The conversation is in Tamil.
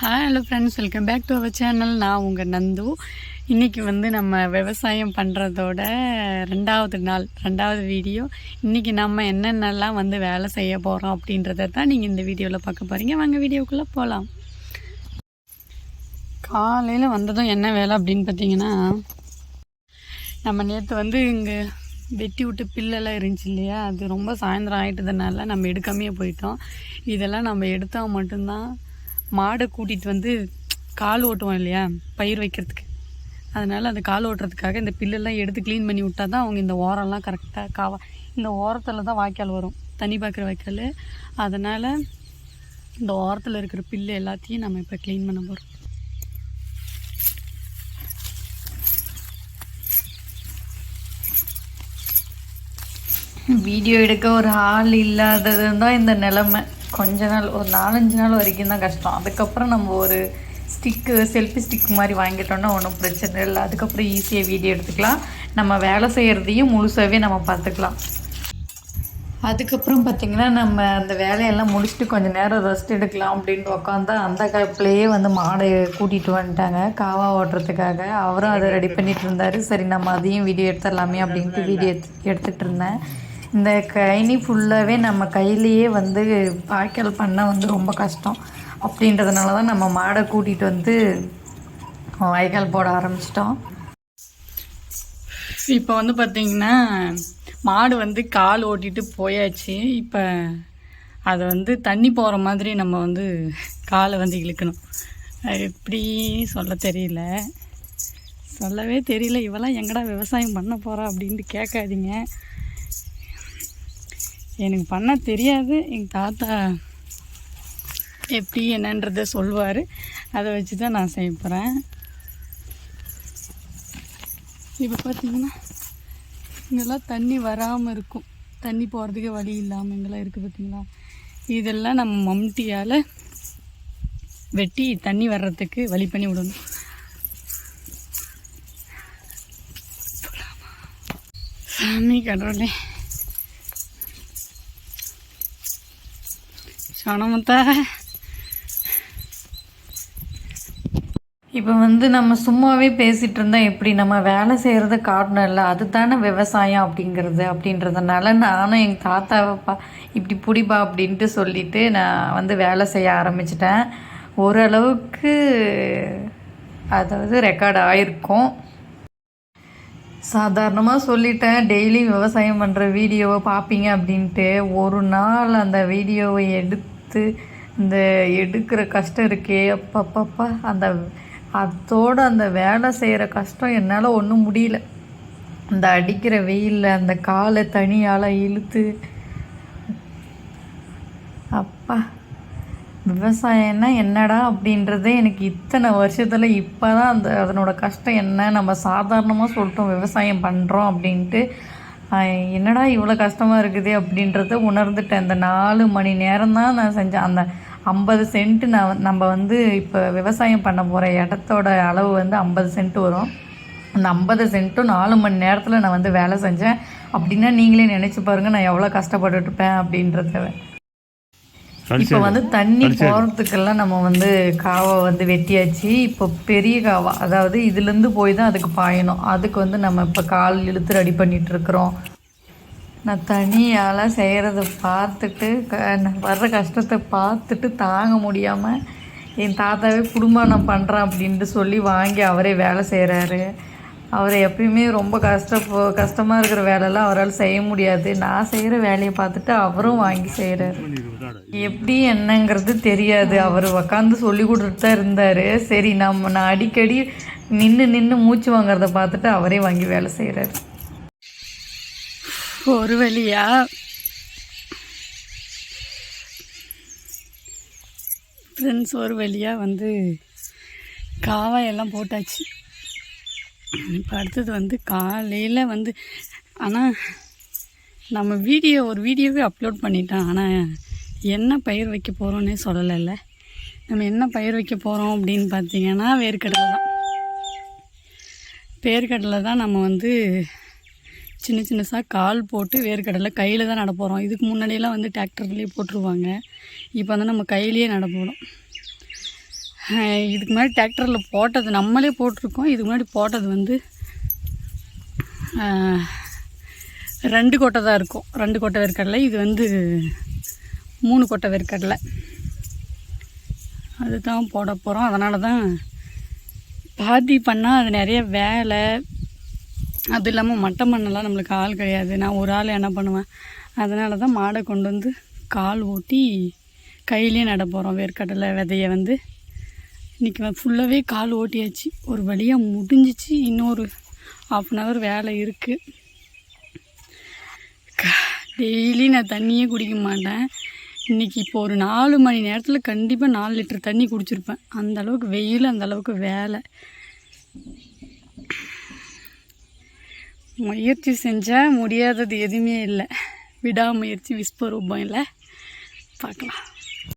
Hi hello friends welcome back to our channel நான் உங்கள் நந்து. இன்றைக்கி வந்து நம்ம விவசாயம் பண்ணுறதோட ரெண்டாவது நாள் ரெண்டாவது வீடியோ இன்றைக்கி நம்ம என்னென்னலாம் வந்து வேலை செய்ய போகிறோம் அப்படின்றத தான் நீங்கள் இந்த வீடியோவில் பார்க்க போகிறீங்க வாங்க வீடியோக்குள்ளே போகலாம் காலையில் வந்ததும் என்ன வேலை அப்படின்னு பார்த்தீங்கன்னா நம்ம நேற்று வந்து இங்கே வெட்டி விட்டு பில்லெல்லாம் இருந்துச்சு இல்லையா? அது ரொம்ப சாயந்தரம் ஆகிட்டதுனால நம்ம எடுக்காமையே போயிட்டோம். இதெல்லாம் நம்ம எடுத்தால் மட்டும்தான் மாடை கூட்டிகிட்டு வந்து கால் ஓட்டுவோம் இல்லையா? பயிர் வைக்கிறதுக்கு. அதனால் அந்த கால் ஓட்டுறதுக்காக இந்த பில்லெல்லாம் எடுத்து க்ளீன் பண்ணி விட்டா தான் அவங்க இந்த ஓரம்லாம் கரெக்டாக காவா இந்த ஓரத்தில் தான் வாய்க்கால் வரும். தண்ணி பார்க்குற வாய்க்கால். அதனால் இந்த ஓரத்தில் இருக்கிற பில்லு எல்லாத்தையும் நம்ம இப்போ க்ளீன் பண்ண போகிறோம் வீடியோ எடுக்க ஒரு ஆள் இல்லாதது தான் இந்த நிலமை. கொஞ்ச நாள் ஒரு நாலஞ்சு நாள் வரைக்கும் தான் கஷ்டம். அதுக்கப்புறம் நம்ம ஒரு ஸ்டிக்கு செல்ஃபி ஸ்டிக் மாதிரி வாங்கிட்டோம்னா ஒன்றும் பிரச்சனை இல்லை. அதுக்கப்புறம் ஈஸியாக வீடியோ எடுத்துக்கலாம். நம்ம வேலை செய்கிறதையும் முழுசாகவே நம்ம பார்த்துக்கலாம். அதுக்கப்புறம் பார்த்திங்கன்னா நம்ம அந்த வேலையெல்லாம் முடிச்சுட்டு கொஞ்சம் நேரம் ரெஸ்ட் எடுக்கலாம் அப்படின்ட்டு உட்காந்தா அந்த காப்பிலேயே வந்து மாடை கூட்டிகிட்டு வந்துட்டாங்க. காவா ஓட்டுறதுக்காக. அவரும் அதை ரெடி பண்ணிகிட்டு இருந்தார். சரி நம்ம அதையும் வீடியோ எடுத்துடலாமே அப்படின்ட்டு வீடியோ எடுத்து எடுத்துகிட்டு இருந்தேன். இந்த கைனி ஃபுல்லாகவே நம்ம கையிலேயே வந்து பாய்க்கல் பண்ண வந்து ரொம்ப கஷ்டம். அப்படின்றதுனால தான் நம்ம மாடை கூட்டிகிட்டு வந்து வாய்க்கால் போட ஆரம்பிச்சிட்டோம். இப்போ வந்து பார்த்திங்கன்னா மாடு வந்து கால் ஓட்டிட்டு போயாச்சு. இப்போ அதை வந்து தண்ணி போகிற மாதிரி நம்ம வந்து காலை வந்து இழுக்கணும். அது எப்படி சொல்ல தெரியல. சொல்லவே தெரியல. இவெல்லாம் எங்கடா விவசாயம் பண்ண போகிறா அப்படின்ட்டு கேட்காதீங்க. எனக்கு பண்ண தெரியாது. எங்கள் தாத்தா எப்படி என்னன்றதை சொல்லுவார். அதை வச்சு தான் நான் செய்ய போகிறேன் இப்போ பார்த்தீங்கன்னா இங்கெல்லாம் தண்ணி வராமல் இருக்கும். தண்ணி போகிறதுக்கே வழி இல்லாமல் இங்கெல்லாம் இருக்குது பார்த்தீங்களா இதெல்லாம் நம்ம மம்டியால் வெட்டி தண்ணி வர்றதுக்கு வழி பண்ணி விடணும். சாமி கடவுளே. சனமுத்தா இப்போ வந்து நம்ம சும்மாவே பேசிகிட்டு இருந்தால் எப்படி நம்ம வேலை செய்கிறத காட்டணும் இல்லை? அதுதானே விவசாயம் அப்படிங்கிறது. அப்படின்றதுனால நானும் எங்கள் தாத்தாவை பா இப்படி பிடிப்பா அப்படின்ட்டு சொல்லிவிட்டு நான் வந்து வேலை செய்ய ஆரம்பிச்சிட்டேன். ஓரளவுக்கு அதாவது ரெக்கார்ட் ஆயிருக்கும். சாதாரணமாக சொல்லிட்டேன். டெய்லி விவசாயம் பண்ணுற வீடியோவை பார்ப்பீங்க அப்படின்ட்டு. ஒரு நாள் அந்த வீடியோவை எடுத்து இந்த எடுக்கிற கஷ்டம் இருக்கே அப்பப்பப்பா அந்த அதோட அந்த வேலை செய்கிற கஷ்டம் என்னால் ஒன்றும் முடியல. அந்த அடிக்கிற வெயிலில் அந்த காலை தனியால் இழுத்து அப்பா. விவசாயம்னா என்னடா அப்படின்றதே எனக்கு இத்தனை வருஷத்தில் இப்போ தான் அந்த அதனோட கஷ்டம் என்ன? நம்ம சாதாரணமாக சொல்லிட்டோம் விவசாயம் பண்ணுறோம் அப்படின்ட்டு. என்னடா இவ்வளோ கஷ்டமாக இருக்குது அப்படின்றத உணர்ந்துட்டேன். இந்த நாலு மணி நேரம் தான் நான் செஞ்சேன் அந்த ஐம்பது சென்ட்டு நான் நம்ம வந்து இப்போ விவசாயம் பண்ண போகிற இடத்தோட அளவு வந்து ஐம்பது சென்ட் வரும். அந்த ஐம்பது சென்ட்டும் நாலு மணி நேரத்தில் நான் வந்து வேலை செஞ்சேன். அப்படின்னா நீங்களே நினச்சி பாருங்கள் நான் எவ்வளோ கஷ்டப்பட்டுருப்பேன் அப்படின்றத. இப்போ வந்து தண்ணி போகிறதுக்கெல்லாம் நம்ம வந்து காவை வந்து வெட்டியாச்சு. இப்போ பெரிய காவா அதாவது இதுலேருந்து போய் தான் அதுக்கு பாயணும். அதுக்கு வந்து நம்ம இப்போ கால் இழுத்து ரெடி பண்ணிட்டு இருக்கிறோம். நான் தனியால் செய்கிறத பார்த்துட்டு வர்ற கஷ்டத்தை பார்த்துட்டு தாங்க முடியாமல் என் தாத்தாவே குடும்பம் நான் பண்ணுறேன் அப்படின்ட்டு சொல்லி வாங்கி அவரே வேலை செய்கிறாரு அவர் எப்பயுமே ரொம்ப கஷ்ட கஷ்டமாக இருக்கிற வேலையெல்லாம் அவரால் செய்ய முடியாது. நான் செய்கிற வேலையை பார்த்துட்டு அவரும் வாங்கி செய்கிறாரு எப்படி என்னங்கிறது தெரியாது. அவர் உக்காந்து சொல்லி கொடுத்துட்டு தான் இருந்தார். சரி நம்ம நான் அடிக்கடி நின்று நின்று மூச்சு வாங்குறத பார்த்துட்டு அவரே வாங்கி வேலை செய்கிறாரு ஒரு வழியா ஃப்ரெண்ட்ஸ் ஒரு வழியாக வந்து காவாயெல்லாம் போட்டாச்சு. இப்போ அடுத்தது வந்து காலையில் வந்து ஆனால் நம்ம வீடியோ ஒரு வீடியோவே அப்லோட் பண்ணிட்டோம். ஆனால் என்ன பயிர் வைக்க போகிறோன்னே சொல்லலைல்ல. நம்ம என்ன பயிர் வைக்க போகிறோம் அப்படின்னு பார்த்தீங்கன்னா வேர்க்கடலை தான். வேர்க்கடலை தான் நம்ம வந்து சின்ன சின்னசாக கால் போட்டு வேர்க்கடலை கையில் தான் நட போகிறோம் இதுக்கு முன்னாடியெல்லாம் வந்து டிராக்டர்லேயே போட்டுருவாங்க. இப்போ வந்து நம்ம கையிலேயே நட போகிறோம் இதுக்கு முன்னாடி டிராக்டரில் போட்டது நம்மளே போட்டிருக்கோம். இதுக்கு முன்னாடி போட்டது வந்து ரெண்டு கொட்டை தான் இருக்கும். ரெண்டு கொட்டை வேர்க்கடலை இது வந்து மூணு கொட்டை வேர்க்கடலை. அதுதான் போட போகிறோம் அதனால தான் பாதி பண்ணால் அது நிறைய வேலை. அது இல்லாமல் மட்டை மண்ணெல்லாம் நம்மளுக்கு ஆள் கிடையாது. நான் ஒரு ஆள் என்ன பண்ணுவேன்? அதனால தான் மாடை கொண்டு வந்து கால் ஓட்டி கையிலே நட போகிறோம் வேர்க்கடலை விதையை வந்து. இன்றைக்கி ஃபுல்லாகவே கால் ஓட்டியாச்சு. ஒரு வழியாக முடிஞ்சிச்சு. இன்னொரு ஆஃப் அன் ஹவர் வேலை இருக்குது டெய்லி நான் தண்ணியே குடிக்க மாட்டேன். இன்றைக்கி இப்போ ஒரு நாலு மணி நேரத்தில் கண்டிப்பாக நாலு லிட்டர் தண்ணி குடிச்சிருப்பேன். அந்த அளவுக்கு வெயில் அந்த அளவுக்கு வேலை. முயற்சி செஞ்சால் முடியாதது எதுவுமே இல்லை. விடாமுயற்சி விஸ்வரூபம் இல்லை பார்க்கலாம்.